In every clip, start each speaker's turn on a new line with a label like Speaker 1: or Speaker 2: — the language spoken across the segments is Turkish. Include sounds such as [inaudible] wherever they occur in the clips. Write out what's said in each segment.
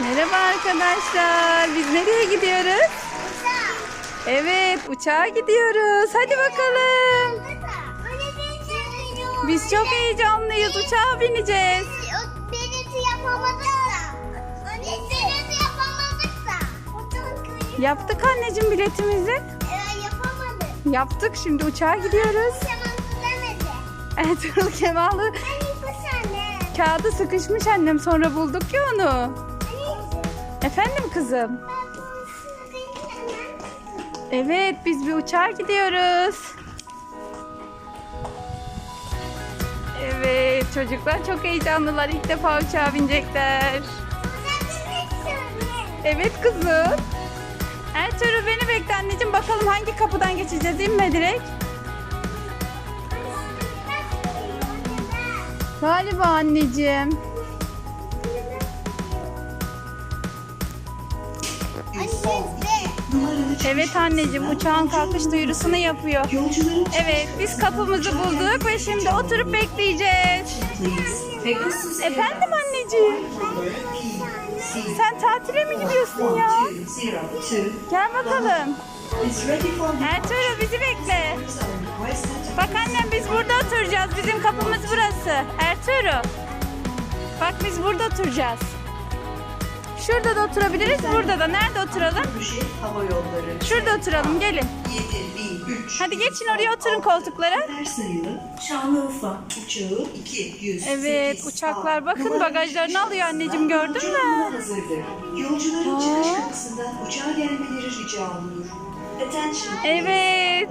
Speaker 1: Merhaba arkadaşlar. Biz nereye gidiyoruz? Evet, uçağa gidiyoruz. Hadi bakalım. Biz çok heyecanlıyız. Uçağa bineceğiz. Yaptık anneciğim biletimizi.
Speaker 2: Evet yapamadık.
Speaker 1: Yaptık. Şimdi uçağa gidiyoruz. Ertuğrul [laughs] Kemal'ı kağıdı sıkışmış annem. Sonra bulduk ya onu. Efendim kızım? Evet, biz bir uçağa gidiyoruz. Evet, çocuklar çok heyecanlılar. İlk defa uçağa binecekler. Evet kızım. Ertuğrul beni bekle anneciğim. Bakalım hangi kapıdan geçeceğiz? İnme direkt. Galiba anneciğim. Evet anneciğim uçağın kalkış duyurusunu yapıyor. Evet biz kapımızı bulduk ve şimdi oturup bekleyeceğiz. Efendim anneciğim. Sen tatile mi gidiyorsun ya? Gel bakalım. Ertuğrul bizi bekle. Bak annem biz burada oturacağız. Bizim kapımız burası. Ertuğrul. Bak biz burada oturacağız. Şurada da oturabiliriz. Burada da. Nerede oturalım?
Speaker 3: Hava yolları.
Speaker 1: Şurada oturalım. Gelin.
Speaker 3: 7003.
Speaker 1: Hadi geçin oraya oturun koltuklara.
Speaker 3: Her sayılı Şanlıurfa uçağı 208.
Speaker 1: Evet uçaklar bakın bagajlarını alıyor anneciğim gördün mü?
Speaker 3: Yolcuların çıkış kapısından uçağa gelmeleri rica olunur.
Speaker 1: Evet.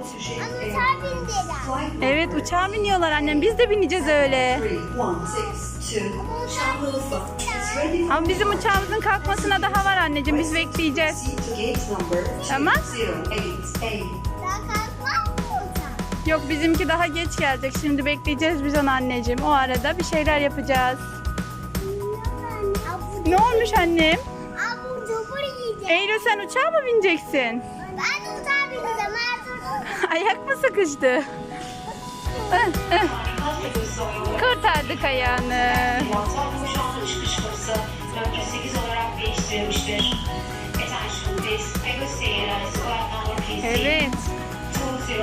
Speaker 1: Evet uçağa biniyorlar annem. Biz de bineceğiz öyle.
Speaker 3: 3162. Şanlıurfa.
Speaker 1: Ama bizim uçağımızın kalkmasına daha var anneciğim. Biz bekleyeceğiz. Tamam.
Speaker 3: 208A.
Speaker 2: Daha kalkmaz mı uçak?
Speaker 1: Yok bizimki daha geç gelecek. Şimdi bekleyeceğiz biz onu anneciğim. O arada bir şeyler yapacağız. Ne olmuş annem? Eylül sen uçağa mı bineceksin?
Speaker 2: Ben de uçağa bineceğim.
Speaker 1: Ayak mı sıkıştı? [laughs] Kurtardık ayağını.
Speaker 4: Çıkış kapısı 408 olarak değiştirilmiştir. Attention please. Pegasus Airlines flight number PC
Speaker 1: Evet.
Speaker 4: 201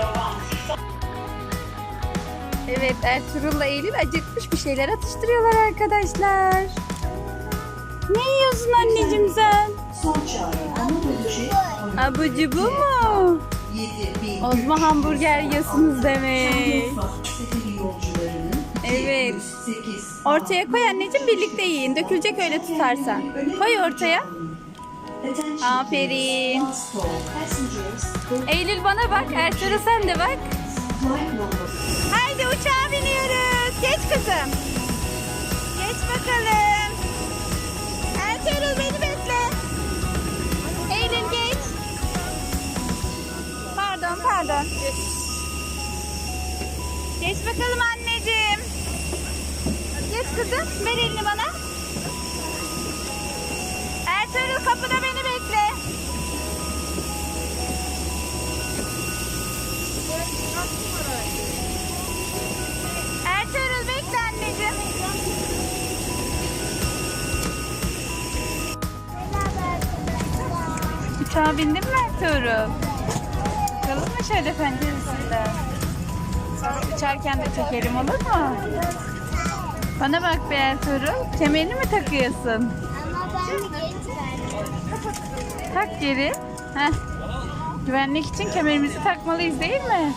Speaker 1: Evet Ertuğrul'la Eylül acıkmış bir şeyler atıştırıyorlar arkadaşlar. Ne yiyorsun anneciğim sen?
Speaker 3: Son çağrı Anadolu Jet Hava Yolları.
Speaker 1: Abucu bu mu?
Speaker 3: 7003.
Speaker 1: Ozma hamburger yiyorsunuz demek. Evet.
Speaker 3: 208.
Speaker 1: Ortaya koy anneciğim birlikte yiyin. Dökülecek öyle tutarsan. Koy ortaya. Aferin. Eylül bana bak. Ertuğrul sen de bak. Haydi uçağa biniyoruz. Geç kızım. Geç bakalım. Ertuğrul beni bekle. Eylül geç. Pardon pardon. Geç bakalım anneciğim. Ver elini bana. Ertuğrul kapıda beni bekle. Ertuğrul bekle anneciğim. Uçağa bindin mi Ertuğrul? Bakalım mı şöyle penceresinden? Uçarken de çekelim olur mu? Bana bak be Ertuğrul. Kemerini mi takıyorsun?
Speaker 2: Ama ben.
Speaker 1: Tak geri. Heh. Güvenlik için kemerimizi takmalıyız değil mi?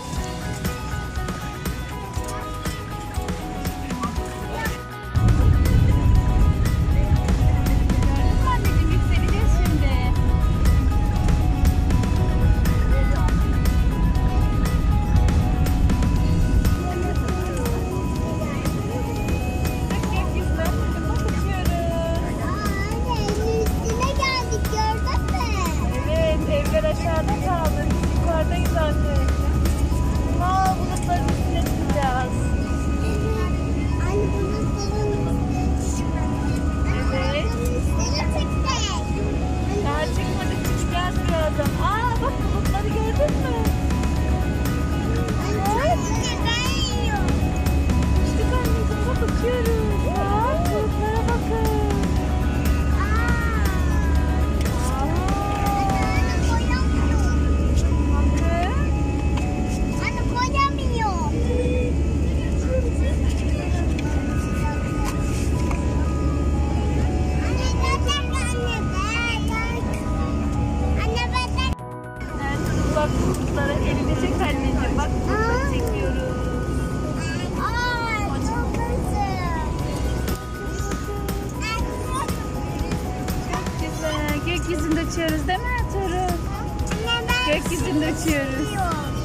Speaker 2: Yok.